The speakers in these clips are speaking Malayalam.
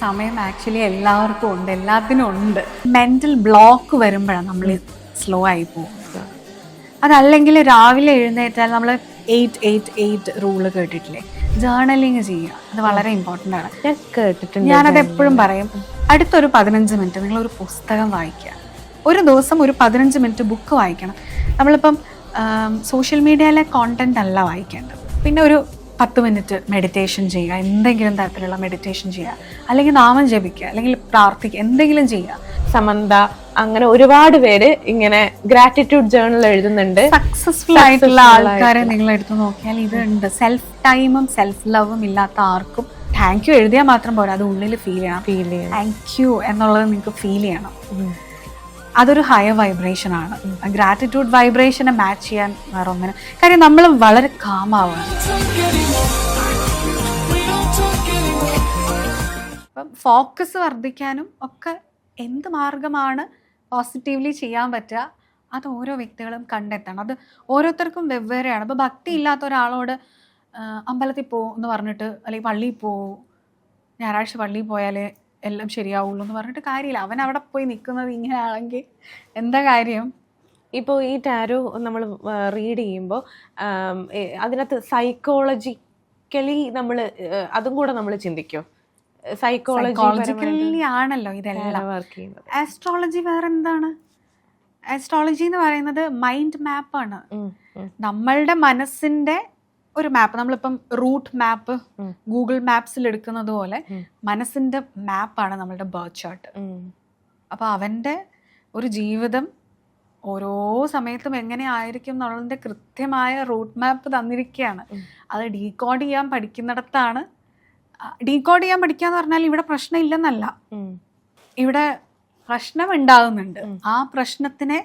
സമയം ആക്ച്വലി എല്ലാവർക്കും ഉണ്ട് എല്ലാത്തിനും ഉണ്ട്. മെന്റൽ ബ്ലോക്ക് വരുമ്പോഴാണ് നമ്മൾ സ്ലോ ആയി പോകുന്നത്. അതല്ലെങ്കിൽ രാവിലെ എഴുന്നേറ്റാൽ നമ്മൾ എയ്റ്റ് എയ്റ്റ് എയ്റ്റ് റൂൾ കേട്ടിട്ടില്ലേ? ജേർണലിങ് ചെയ്യുക അത് വളരെ ഇമ്പോർട്ടന്റ് ആണ്. ഞാൻ കേട്ടിട്ടുണ്ട് ഞാനത് എപ്പോഴും പറയും അടുത്തൊരു പതിനഞ്ച് മിനിറ്റ് നിങ്ങൾ ഒരു പുസ്തകം വായിക്കുക. ഒരു ദിവസം ഒരു പതിനഞ്ച് മിനിറ്റ് ബുക്ക് വായിക്കണം. നമ്മളിപ്പം സോഷ്യൽ മീഡിയയിലെ കോണ്ടന്റ് അല്ല വായിക്കേണ്ടത്. പിന്നെ ഒരു പത്ത് മിനിറ്റ് മെഡിറ്റേഷൻ ചെയ്യുക എന്തെങ്കിലും തരത്തിലുള്ള മെഡിറ്റേഷൻ ചെയ്യുക അല്ലെങ്കിൽ നാമം ജപിക്കുക അല്ലെങ്കിൽ പ്രാർത്ഥിക്കുക എന്തെങ്കിലും ചെയ്യുക. സമന്ത അങ്ങനെ ഒരുപാട് പേര് ഇങ്ങനെ ഗ്രാറ്റിറ്റ്യൂഡ് ജേർണൽ എഴുതുന്നുണ്ട്. സക്സസ്ഫുൾ ആയിട്ടുള്ള ആൾക്കാരെ നിങ്ങൾ എടുത്തു നോക്കിയാൽ ഇത് ഉണ്ട് സെൽഫ് ടൈമും സെൽഫ് ലവും ഇല്ലാത്ത ആർക്കും താങ്ക് യു എഴുതിയാൽ മാത്രം പോരാ അത് ഉള്ളിൽ ഫീൽ ചെയ്യണം. ഫീൽ ചെയ്യണം. താങ്ക് യു എന്നുള്ളത് നിങ്ങൾക്ക് ഫീൽ ചെയ്യണം. അതൊരു ഹയർ വൈബ്രേഷൻ ആണ്. ഗ്രാറ്റിറ്റ്യൂഡ് വൈബ്രേഷനെ മാച്ച് ചെയ്യാൻ വേറെ ഒന്നിനും കാര്യം നമ്മൾ വളരെ കാമാവാണ് അപ്പം ഫോക്കസ് വർദ്ധിക്കാനും ഒക്കെ എന്ത് മാർഗമാണ് പോസിറ്റീവ്ലി ചെയ്യാൻ പറ്റുക അത് ഓരോ വ്യക്തികളും കണ്ടെത്തണം. അത് ഓരോരുത്തർക്കും വെവ്വേറെയാണ്. അപ്പോൾ ഭക്തി ഇല്ലാത്ത ഒരാളോട് അമ്പലത്തിൽ പോകും എന്ന് പറഞ്ഞിട്ട് അല്ലെങ്കിൽ പള്ളിയിൽ പോകും ഞായറാഴ്ച പള്ളിയിൽ പോയാലേ എല്ലാം ശരിയാവുള്ളൂ എന്ന് പറഞ്ഞിട്ട് കാര്യമില്ല. അവൻ അവിടെ പോയി നിൽക്കുന്നത് ഇങ്ങനെയാണെങ്കിൽ എന്താ കാര്യം? ഇപ്പോൾ ഈ ടാരോ നമ്മൾ റീഡ് ചെയ്യുമ്പോൾ അതിനകത്ത് സൈക്കോളജിക്കലി നമ്മൾ അതും കൂടെ നമ്മൾ ചിന്തിക്കോ? സൈക്കോളജിക്കലി ആണല്ലോ ഇതെല്ലാം. വർക്ക് ചെയ്യുന്നത്. ആസ്ട്രോളജി വേറെ എന്താണ് ആസ്ട്രോളജി എന്ന് പറയുന്നത് മൈൻഡ് മാപ്പാണ് നമ്മളുടെ മനസ്സിന്റെ ഒരു മാപ്പ് നമ്മളിപ്പം റൂട്ട് മാപ്പ് ഗൂഗിൾ മാപ്സിൽ എടുക്കുന്നത് പോലെ മനസ്സിന്റെ മാപ്പാണ് നമ്മളുടെ ബർത്ത് ചാർട്ട് അപ്പൊ അവന്റെ ഒരു ജീവിതം ഓരോ സമയത്തും എങ്ങനെ ആയിരിക്കും എന്നുള്ളതിന്റെ കൃത്യമായ റൂട്ട് മാപ്പ് തന്നിരിക്കുകയാണ്. അത് ഡീകോഡ് ചെയ്യാൻ പഠിക്കുന്നിടത്താണ്. ഡീകോഡ് ചെയ്യാൻ പഠിക്കുക എന്ന് പറഞ്ഞാൽ ഇവിടെ പ്രശ്നം ഇല്ലെന്നല്ല ഇവിടെ പ്രശ്നം ഉണ്ടാകുന്നുണ്ട് ആ പ്രശ്നത്തിനെ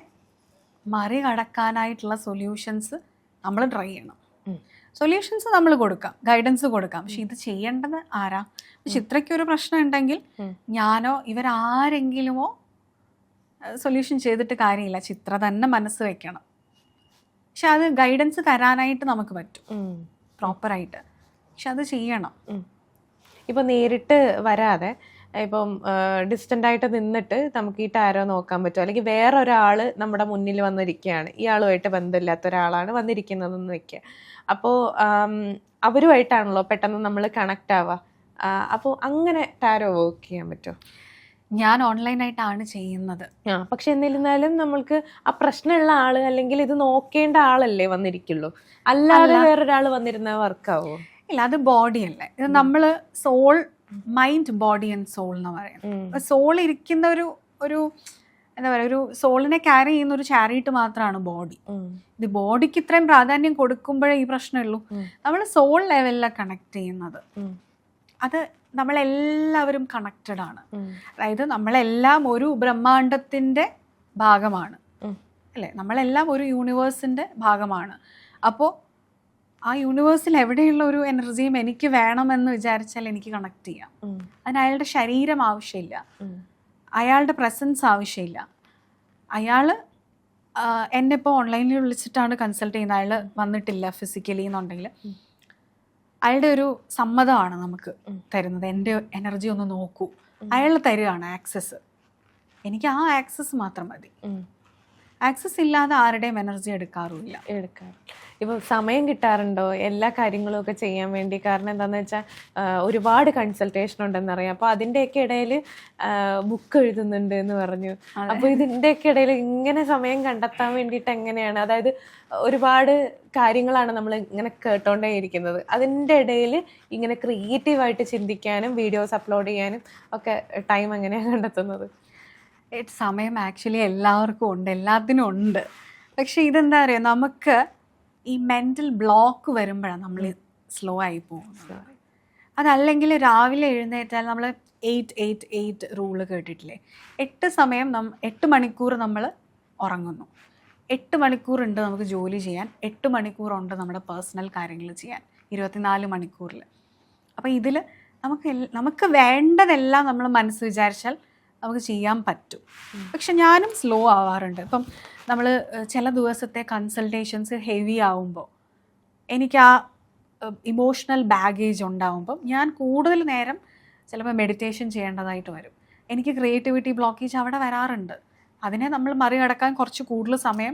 മറികടക്കാനായിട്ടുള്ള സൊല്യൂഷൻസ് നമ്മൾ ട്രൈ ചെയ്യണം. സൊല്യൂഷൻസ് നമ്മൾ കൊടുക്കാം ഗൈഡൻസ് കൊടുക്കാം. പക്ഷെ ഇത് ചെയ്യേണ്ടത് ആരാ? ചിത്രയ്ക്ക് ഒരു പ്രശ്നം ഉണ്ടെങ്കിൽ. ഞാനോ ഇവരാരെങ്കിലുമോ സൊല്യൂഷൻ ചെയ്തിട്ട് കാര്യമില്ല. ചിത്ര തന്നെ മനസ്സ് വെക്കണം. പക്ഷെ അത് ഗൈഡൻസ് തരാനായിട്ട് നമുക്ക് പറ്റും. പ്രോപ്പറായിട്ട് പക്ഷെ അത് ചെയ്യണം. ഇപ്പൊ നേരിട്ട് വരാതെ ഇപ്പം ഡിസ്റ്റന്റ് ആയിട്ട് നിന്നിട്ട് നമുക്ക് ഈ ടാരോ നോക്കാൻ പറ്റും? അല്ലെങ്കിൽ വേറെ ഒരാൾ നമ്മുടെ മുന്നിൽ വന്നിരിക്കുകയാണ്. ഇയാളുമായിട്ട് ബന്ധമില്ലാത്ത ഒരാളാണ് വന്നിരിക്കുന്നതെന്ന് വെക്കുക. അപ്പോൾ അവരുമായിട്ടാണല്ലോ പെട്ടെന്ന് നമ്മൾ കണക്ട് ആവുക. അപ്പോൾ അങ്ങനെ ടാരോ വർക്ക് ചെയ്യാൻ പറ്റുമോ ഞാൻ ഓൺലൈനായിട്ടാണ് ചെയ്യുന്നത്. ആ പക്ഷെ എന്നിരുന്നാലും നമ്മൾക്ക് ആ പ്രശ്നമുള്ള ആൾ അല്ലെങ്കിൽ ഇത് നോക്കേണ്ട ആളല്ലേ വന്നിരിക്കുള്ളൂ. അല്ലാതെ വേറൊരാൾ വന്നിരുന്ന വർക്കാവോ ഇല്ല അത് ബോഡി അല്ലേ. ഇത് നമ്മൾ soul mind body and soul എന്ന് പറയുന്നത്. സോൾ ഇരിക്കുന്ന ഒരു ഒരു എന്താ പറയുക ഒരു സോളിനെ ക്യാരി ചെയ്യുന്ന ഒരു ചാരിറ്റ് മാത്രമാണ് ബോഡി ഇത് ബോഡിക്ക് ഇത്രയും പ്രാധാന്യം കൊടുക്കുമ്പോഴേ ഈ പ്രശ്നമുള്ളൂ. നമ്മൾ സോൾ ലെവലിലാണ് കണക്ട് ചെയ്യുന്നത്. അത് നമ്മളെല്ലാവരും കണക്റ്റഡ് ആണ്. അതായത് നമ്മളെല്ലാം ഒരു ബ്രഹ്മാണ്ടത്തിന്റെ ഭാഗമാണ്. അല്ലേ? നമ്മളെല്ലാം ഒരു യൂണിവേഴ്സിന്റെ ഭാഗമാണ്. അപ്പോൾ ആ യൂണിവേഴ്സിൽ എവിടെയുള്ള ഒരു എനർജിയും എനിക്ക് വേണമെന്ന് വിചാരിച്ചാൽ എനിക്ക് കണക്ട് ചെയ്യാം. അതിന് അയാളുടെ ശരീരം ആവശ്യമില്ല. അയാളുടെ പ്രസൻസ് ആവശ്യമില്ല. അയാൾ എന്നെ ഇപ്പോൾ ഓൺലൈനിൽ വിളിച്ചിട്ടാണ് കൺസൾട്ട് ചെയ്യുന്നത്. അയാൾ വന്നിട്ടില്ല ഫിസിക്കലി എന്നുണ്ടെങ്കിൽ. അയാളുടെ ഒരു സമ്മതമാണ് നമുക്ക് തരുന്നത്. എന്റെ എനർജി ഒന്ന് നോക്കൂ. അയാൾ തരികയാണ് ആക്സസ് എനിക്ക് ആ ആക്സസ് മാത്രം മതി. ആക്സസ് ഇല്ലാതെ ആരുടെയും എനർജി എടുക്കാറുമില്ല. എടുക്കാം ഇപ്പോൾ സമയം കിട്ടാറുണ്ടോ? എല്ലാ കാര്യങ്ങളും ഒക്കെ ചെയ്യാൻ വേണ്ടി. കാരണം എന്താണെന്ന് വെച്ചാൽ ഒരുപാട് കൺസൾട്ടേഷൻ ഉണ്ടെന്നറിയാം അപ്പോൾ അതിന്റെയൊക്കെ ഇടയിൽ ബുക്ക് എഴുതുന്നുണ്ട് എന്ന് പറഞ്ഞു. അപ്പോൾ ഇതിന്റെയൊക്കെ ഇടയിൽ ഇങ്ങനെ സമയം കണ്ടെത്താൻ വേണ്ടിയിട്ട് എങ്ങനെയാണ്? അതായത് ഒരുപാട് കാര്യങ്ങളാണ് നമ്മൾ ഇങ്ങനെ കേട്ടോണ്ടേ ഇരിക്കുന്നത്. അതിന്റെ ഇടയിൽ ഇങ്ങനെ ക്രിയേറ്റീവായിട്ട് ചിന്തിക്കാനും വീഡിയോസ് അപ്ലോഡ് ചെയ്യാനും ഒക്കെ ടൈം എങ്ങനെയാണ് കണ്ടെത്തുന്നത്? സമയം ആക്ച്വലി എല്ലാവർക്കും ഉണ്ട് എല്ലാത്തിനും ഉണ്ട്. പക്ഷേ ഇതെന്താ പറയുക നമുക്ക് ഈ മെന്റൽ ബ്ലോക്ക് വരുമ്പോഴാണ് നമ്മൾ സ്ലോ ആയി പോകുന്നത്. അതല്ലെങ്കിൽ രാവിലെ എഴുന്നേറ്റാൽ നമ്മൾ എയ്റ്റ് എയ്റ്റ് എയ്റ്റ് റൂൾ കേട്ടിട്ടില്ലേ? എട്ട് സമയം നം എട്ട് മണിക്കൂർ നമ്മൾ ഉറങ്ങുന്നു. എട്ട് മണിക്കൂറുണ്ട് നമുക്ക് ജോലി ചെയ്യാൻ എട്ട് മണിക്കൂറുണ്ട് നമ്മുടെ പേഴ്സണൽ കാര്യങ്ങൾ ചെയ്യാൻ ഇരുപത്തിനാല് മണിക്കൂറിൽ അപ്പോൾ ഇതിൽ നമുക്ക് നമുക്ക് വേണ്ടതെല്ലാം നമ്മൾ മനസ്സ് വിചാരിച്ചാൽ നമുക്ക് ചെയ്യാൻ പറ്റും. പക്ഷെ ഞാനും സ്ലോ ആവാറുണ്ട്. ഇപ്പം നമ്മൾ ചില ദിവസത്തെ കൺസൾട്ടേഷൻസ് ഹെവി ആവുമ്പോൾ എനിക്ക് ആ ഇമോഷണൽ ബാഗേജ് ഉണ്ടാവുമ്പം ഞാൻ കൂടുതൽ നേരം ചിലപ്പോൾ മെഡിറ്റേഷൻ ചെയ്യേണ്ടതായിട്ട് വരും. എനിക്ക് ക്രിയേറ്റിവിറ്റി ബ്ലോക്കേജ് അവിടെ വരാറുണ്ട്. അതിനെ നമ്മൾ മറികടക്കാൻ കുറച്ച് കൂടുതൽ സമയം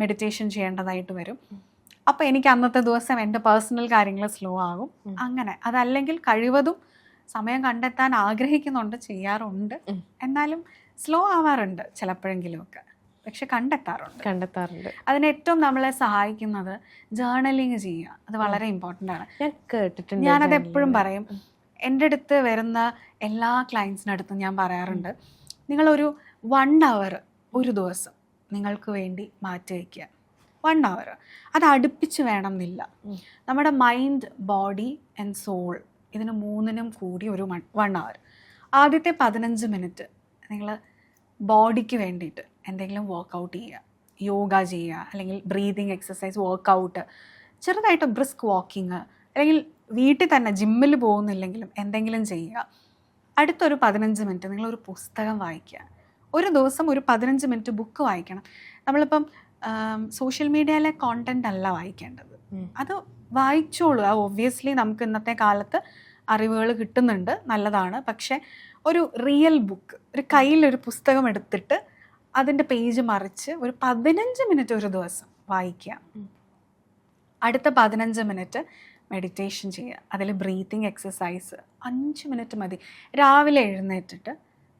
മെഡിറ്റേഷൻ ചെയ്യേണ്ടതായിട്ട് വരും. അപ്പോൾ എനിക്ക് അന്നത്തെ ദിവസം എന്റെ പേഴ്സണൽ കാര്യങ്ങൾ സ്ലോ ആകും. അങ്ങനെ. അതല്ലെങ്കിൽ കഴിവതും സമയം കണ്ടെത്താൻ ആഗ്രഹിക്കുന്നുണ്ട് ചെയ്യാറുണ്ട്. എന്നാലും സ്ലോ ആവാറുണ്ട് ചിലപ്പോഴെങ്കിലും ഒക്കെ പക്ഷെ കണ്ടെത്താറുണ്ട്. കണ്ടെത്താറുണ്ട്. അതിന് ഏറ്റവും നമ്മളെ സഹായിക്കുന്നത് ജേർണലിങ് ചെയ്യുക. അത് വളരെ ഇമ്പോർട്ടന്റ് ആണ്. ഞാൻ കേട്ടിട്ടുണ്ട് ഞാനത്. എപ്പോഴും പറയും എന്റെ അടുത്ത് വരുന്ന എല്ലാ ക്ലയൻസിനടുത്തും ഞാൻ പറയാറുണ്ട് നിങ്ങളൊരു വൺ അവർ ഒരു ദിവസം നിങ്ങൾക്ക് വേണ്ടി മാറ്റി വയ്ക്കുക. വൺ അവർ അത് അടുപ്പിച്ച് വേണം എന്നില്ല. നമ്മുടെ മൈൻഡ് ബോഡി ആൻഡ് സോൾ ഇതിന് മൂന്നിനും കൂടി ഒരു വൺ അവർ ആദ്യത്തെ പതിനഞ്ച് മിനിറ്റ് നിങ്ങൾ ബോഡിക്ക് വേണ്ടിയിട്ട് എന്തെങ്കിലും വർക്കൗട്ട് ചെയ്യുക. യോഗ ചെയ്യുക. അല്ലെങ്കിൽ ബ്രീതിങ് എക്സസൈസ് വർക്കൗട്ട് ചെറുതായിട്ട് ബ്രിസ്ക് വാക്കിങ് അല്ലെങ്കിൽ വീട്ടിൽ തന്നെ ജിമ്മിൽ പോകുന്നില്ലെങ്കിലും എന്തെങ്കിലും ചെയ്യുക. അടുത്തൊരു പതിനഞ്ച് മിനിറ്റ് നിങ്ങളൊരു പുസ്തകം വായിക്കുക. ഒരു ദിവസം ഒരു പതിനഞ്ച് മിനിറ്റ് ബുക്ക് വായിക്കണം. നമ്മളിപ്പം സോഷ്യൽ മീഡിയയിലെ കോണ്ടന്റ് അല്ല വായിക്കേണ്ടത്. അത് വായിച്ചോളൂ. ഒബ്വിയസ്ലി നമുക്ക് ഇന്നത്തെ കാലത്ത് അറിവുകൾ കിട്ടുന്നുണ്ട്. നല്ലതാണ്. പക്ഷെ ഒരു റിയൽ ബുക്ക് ഒരു കയ്യിലൊരു പുസ്തകം എടുത്തിട്ട് അതിന്റെ പേജ് മറിച്ച് ഒരു പതിനഞ്ച് മിനിറ്റ് ഒരു ദിവസം വായിക്കുക. അടുത്ത പതിനഞ്ച് മിനിറ്റ് മെഡിറ്റേഷൻ ചെയ്യുക. അതിൽ ബ്രീത്തിങ് എക്സസൈസ് അഞ്ച് മിനിറ്റ് മതി. രാവിലെ എഴുന്നേറ്റിട്ട്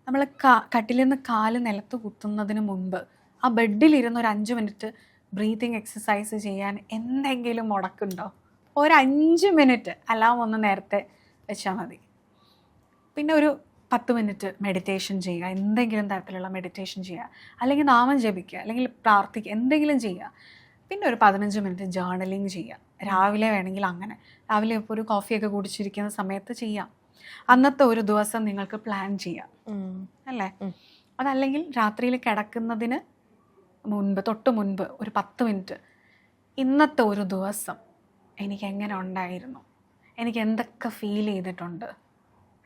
നമ്മൾ കാ കട്ടിലിൽ നിന്ന് കാൽ നിലത്ത് കുത്തുന്നതിന് മുമ്പ് ആ ബെഡിലിരുന്ന് ഒരു അഞ്ച് മിനിറ്റ് ബ്രീത്തിങ് എക്സസൈസ് ചെയ്യാൻ എന്തെങ്കിലും മുടക്കുണ്ടോ? ഒരു അഞ്ച് മിനിറ്റ് അലാം ഒന്ന് നേരത്തെ വെച്ചാൽ മതി. പിന്നെ ഒരു പത്ത് മിനിറ്റ് മെഡിറ്റേഷൻ ചെയ്യുക എന്തെങ്കിലും തരത്തിലുള്ള മെഡിറ്റേഷൻ ചെയ്യുക അല്ലെങ്കിൽ നാമം ജപിക്കുക അല്ലെങ്കിൽ പ്രാർത്ഥിക്കുക എന്തെങ്കിലും ചെയ്യുക. പിന്നെ ഒരു പതിനഞ്ച് മിനിറ്റ് ജേർണലിങ് ചെയ്യുക. രാവിലെ വേണമെങ്കിൽ അങ്ങനെ. രാവിലെ ഇപ്പോൾ ഒരു കോഫിയൊക്കെ കുടിച്ചിരിക്കുന്ന സമയത്ത് ചെയ്യാം. അന്നത്തെ ഒരു ദിവസം നിങ്ങൾക്ക് പ്ലാൻ ചെയ്യാം. അല്ലേ? അതല്ലെങ്കിൽ രാത്രിയിൽ കിടക്കുന്നതിന് മുൻപ് തൊട്ട് മുൻപ് ഒരു പത്ത് മിനിറ്റ്. ഇന്നത്തെ ഒരു ദിവസം എനിക്ക് എങ്ങനെ ഉണ്ടായിരുന്നു? എനിക്ക് എന്തൊക്കെ ഫീൽ ചെയ്തിട്ടുണ്ട്?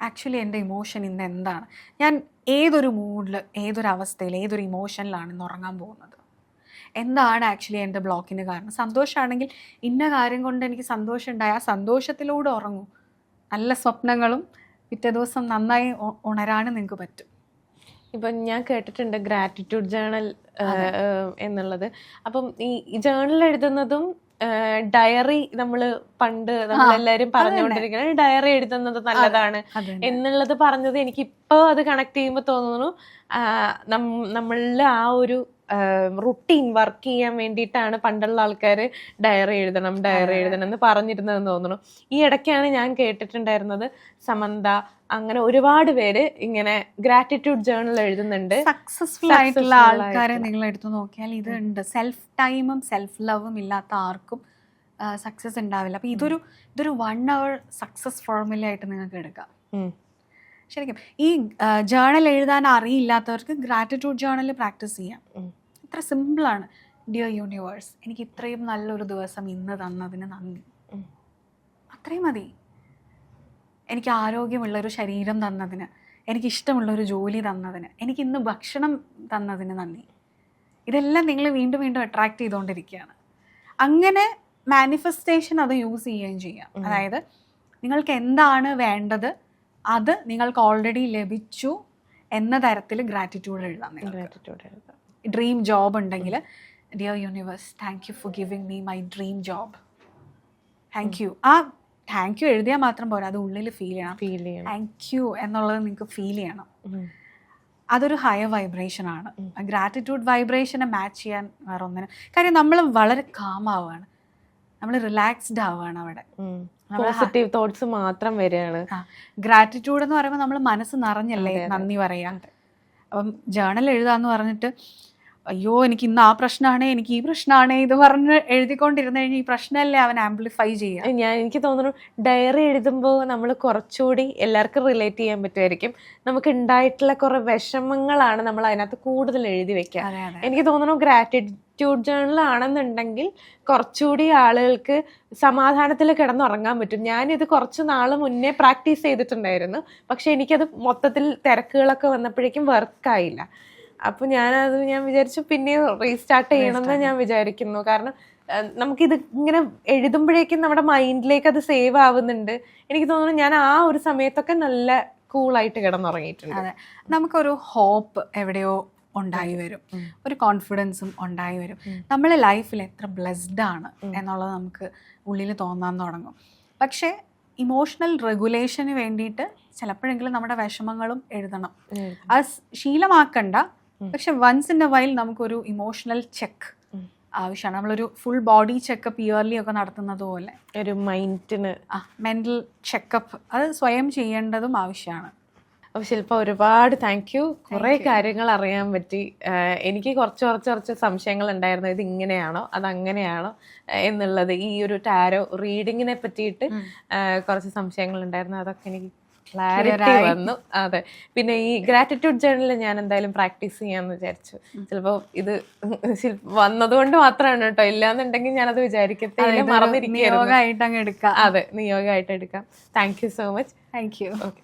ആക്ച്വലി എന്റെ ഇമോഷൻ ഇന്ന് എന്താണ്? ഞാൻ ഏതൊരു മൂഡിൽ ഏതൊരു അവസ്ഥയിൽ ഏതൊരു ഇമോഷനിലാണ് ഇന്ന് ഉറങ്ങാൻ പോകുന്നത്? എന്താണ് ആക്ച്വലി എന്റെ ബ്ലോക്കിന് കാരണം? സന്തോഷമാണെങ്കിൽ ഇന്ന കാര്യം കൊണ്ട് എനിക്ക് സന്തോഷം ഉണ്ടായി ആ സന്തോഷത്തിലൂടെ ഉറങ്ങും. നല്ല സ്വപ്നങ്ങളും പിറ്റേ ദിവസം നന്നായി ഉണരാനും നിങ്ങൾക്ക് പറ്റും. ഇപ്പൊ ഞാൻ കേട്ടിട്ടുണ്ട് ഗ്രാറ്റിറ്റ്യൂഡ് ജേണൽ എന്നുള്ളത്. അപ്പം ഈ ജേണൽ എഴുതുന്നതും ഡയറി നമ്മൾ പണ്ട് നമ്മളെല്ലാരും പറഞ്ഞുകൊണ്ടിരിക്കുന്നത് ഡയറി എഴുതുന്നത് നല്ലതാണ് എന്നുള്ളത് പറഞ്ഞത് എനിക്ക് ഇപ്പൊ അത് കണക്ട് ചെയ്യുമ്പോൾ തോന്നുന്നു. നമ്മളിൽ ആ ഒരു റുട്ടീൻ വർക്ക് ചെയ്യാൻ വേണ്ടിയിട്ടാണ് പണ്ടുള്ള ആൾക്കാർ ഡയറി എഴുതണം ഡയറി എഴുതണം എന്ന് പറഞ്ഞിരുന്നതെന്ന് തോന്നുന്നു. ഈ ഇടയ്ക്കാണ് ഞാൻ കേട്ടിട്ടുണ്ടായിരുന്നത് സമന്ത അങ്ങനെ ഒരുപാട് പേര് ഇങ്ങനെ ഗ്രാറ്റിറ്റ്യൂഡ് ജേണൽ എഴുതുന്നുണ്ട്. സക്സസ്ഫുൾ ആയിട്ടുള്ള ആൾക്കാരെ നിങ്ങൾ എടുത്തു നോക്കിയാൽ ഇത് ഉണ്ട് സെൽഫ് ടൈമും സെൽഫ് ലവും ഇല്ലാത്ത ആർക്കും സക്സസ് ഉണ്ടാവില്ല. അപ്പൊ ഇതൊരു ഇതൊരു വൺ അവർ സക്സസ് ഫോർമുല ആയിട്ട് നിങ്ങൾക്ക് എടുക്കാം. ശരിക്കും. ഈ ജേണൽ എഴുതാൻ അറിയില്ലാത്തവർക്ക് ഗ്രാറ്റിറ്റ്യൂഡ് ജേണൽ പ്രാക്ടീസ് ചെയ്യാം. ഇത്ര സിമ്പിളാണ് ഡിയർ യൂണിവേഴ്സ് എനിക്ക് ഇത്രയും നല്ലൊരു ദിവസം ഇന്ന് തന്നതിന് നന്ദി. അത്രയും മതി. എനിക്ക് ആരോഗ്യമുള്ളൊരു ശരീരം തന്നതിന് എനിക്ക് ഇഷ്ടമുള്ളൊരു ജോലി തന്നതിന് എനിക്ക് ഇന്ന് ഭക്ഷണം തന്നതിന് നന്ദി. ഇതെല്ലാം നിങ്ങൾ വീണ്ടും വീണ്ടും അട്രാക്ട് ചെയ്തുകൊണ്ടിരിക്കുകയാണ്. അങ്ങനെ മാനിഫെസ്റ്റേഷൻ അത് യൂസ് ചെയ്യുകയും ചെയ്യാം. അതായത് നിങ്ങൾക്ക് എന്താണ് വേണ്ടത് അത് നിങ്ങൾക്ക് ഓൾറെഡി ലഭിച്ചു എന്ന തരത്തിൽ ഗ്രാറ്റിറ്റ്യൂഡ് എഴുതാം ഗ്രാറ്റിറ്റ്യൂഡ് Gratitude എഴുതാം. ഡ്രീം ജോബ് ഉണ്ടെങ്കിൽ dear universe thank you for giving me my dream job thank you ആ താങ്ക് യു എഴുതിയാൽ മാത്രം പോരാ അത് ഉള്ളിൽ ഫീൽ ചെയ്യണം. ഫീൽ ചെയ്യണം. താങ്ക് യു എന്നുള്ളത് നിങ്ങൾക്ക് ഫീൽ ചെയ്യണം. അതൊരു ഹയർ വൈബ്രേഷൻ ആണ്. ഗ്രാറ്റിറ്റ്യൂഡ് വൈബ്രേഷനെ മാച്ച് ചെയ്യാൻ വേറെ ഒന്നിനും കാര്യം നമ്മൾ വളരെ കാം ആവുകയാണ്. നമ്മൾ റിലാക്സ്ഡ് ആവുകയാണ് അവിടെ. പോസിറ്റീവ് തോട്ട്സ് മാത്രം വരികയാണ്. ഗ്രാറ്റിറ്റ്യൂഡ് എന്ന് പറയുമ്പോൾ നമ്മൾ മനസ്സ് നിറഞ്ഞല്ലേ. നന്ദി പറയാണ്ട് അപ്പം ജേണൽ എഴുതാന്ന് പറഞ്ഞിട്ട് അയ്യോ എനിക്ക് ഇന്ന് ആ പ്രശ്നമാണ് എനിക്ക് ഈ പ്രശ്നമാണ് ഇത് പറഞ്ഞ് എഴുതിക്കൊണ്ടിരുന്ന കഴിഞ്ഞാൽ ഈ പ്രശ്നമല്ലേ അവൻ ആംപ്ലിഫൈ ചെയ്യുക ഞാൻ എനിക്ക് തോന്നുന്നു ഡയറി എഴുതുമ്പോൾ നമ്മൾ കുറച്ചുകൂടി എല്ലാവർക്കും റിലേറ്റ് ചെയ്യാൻ പറ്റുമായിരിക്കും. നമുക്ക് ഉണ്ടായിട്ടുള്ള കുറെ വിഷമങ്ങളാണ് നമ്മൾ അതിനകത്ത് കൂടുതൽ എഴുതി വെക്കുക എനിക്ക് തോന്നുന്നു ഗ്രാറ്റിറ്റ്യൂഡ് ജേണൽ ആണെന്നുണ്ടെങ്കിൽ കുറച്ചുകൂടി ആളുകൾക്ക് സമാധാനത്തിൽ കിടന്നുറങ്ങാൻ പറ്റും. ഞാനിത് കുറച്ച് നാൾ മുന്നേ പ്രാക്ടീസ് ചെയ്തിട്ടുണ്ടായിരുന്നു. പക്ഷെ എനിക്കത് മൊത്തത്തിൽ തിരക്കുകളൊക്കെ വന്നപ്പോഴേക്കും വർക്കായില്ല അപ്പൊ ഞാനത് ഞാൻ വിചാരിച്ചു പിന്നെയും റീസ്റ്റാർട്ട് ചെയ്യണമെന്ന് ഞാൻ വിചാരിക്കുന്നു. കാരണം നമുക്ക് നമുക്കിത് ഇങ്ങനെ എഴുതുമ്പോഴേക്കും നമ്മുടെ മൈൻഡിലേക്ക് അത് സേവ് ആവുന്നുണ്ട്. എനിക്ക് തോന്നുന്നു ഞാൻ ആ ഒരു സമയത്തൊക്കെ നല്ല കൂളായിട്ട് കിടന്നുറങ്ങിയിട്ടുണ്ട്. അതെ. നമുക്കൊരു ഹോപ്പ് എവിടെയോ ഉണ്ടായി വരും. ഒരു കോൺഫിഡൻസും ഉണ്ടായി വരും. നമ്മളെ ലൈഫിൽ എത്ര ബ്ലെസ്ഡ് ആണ് എന്നുള്ളത് നമുക്ക് ഉള്ളിൽ തോന്നാൻ തുടങ്ങും. പക്ഷേ ഇമോഷണൽ റെഗുലേഷന് വേണ്ടിയിട്ട് ചിലപ്പോഴെങ്കിലും നമ്മുടെ വിഷമങ്ങളും എഴുതണം. അത് ശീലമാക്കണ്ട. പക്ഷെ വൺസ് ഇൻ എ വൈൽ നമുക്കൊരു ഇമോഷണൽ ചെക്ക് ആവശ്യമാണ്. നമ്മളൊരു ഫുൾ ബോഡി ചെക്കപ്പ് ഇയർലി ഒക്കെ നടത്തുന്നത് പോലെ. ഒരു മൈൻഡിന് ആ മെന്റൽ ചെക്കപ്പ് അത് സ്വയം ചെയ്യേണ്ടതും ആവശ്യമാണ്. അപ്പോൾ ശില്പ ഒരുപാട് താങ്ക് യു കുറേ കാര്യങ്ങൾ അറിയാൻ പറ്റി. എനിക്ക് കുറച്ച് കുറച്ച് കുറച്ച് സംശയങ്ങൾ ഉണ്ടായിരുന്നു. ഇത് ഇങ്ങനെയാണോ? അത് അങ്ങനെയാണോ? എന്നുള്ളത് ഈ ഒരു ടാരോ റീഡിങ്ങിനെ പറ്റിയിട്ട് കുറച്ച് സംശയങ്ങൾ ഉണ്ടായിരുന്നു. അതൊക്കെ എനിക്ക് ക്ലാരിറ്റി വന്നു. അതെ. പിന്നെ ഈ ഗ്രാറ്റിറ്റ്യൂഡ് ജേർണൽ ഞാൻ എന്തായാലും പ്രാക്ടീസ് ചെയ്യാന്ന് വിചാരിച്ചു. ചിലപ്പോ ഇത് വന്നതുകൊണ്ട് മാത്രമാണ് കേട്ടോ ഇല്ലാന്നുണ്ടെങ്കിൽ ഞാനത് വിചാരിക്കത്തില്ല മറന്നിരിക്കുക അതെ. നിയോഗമായിട്ട് എടുക്കാം. Thank you so much thank you okay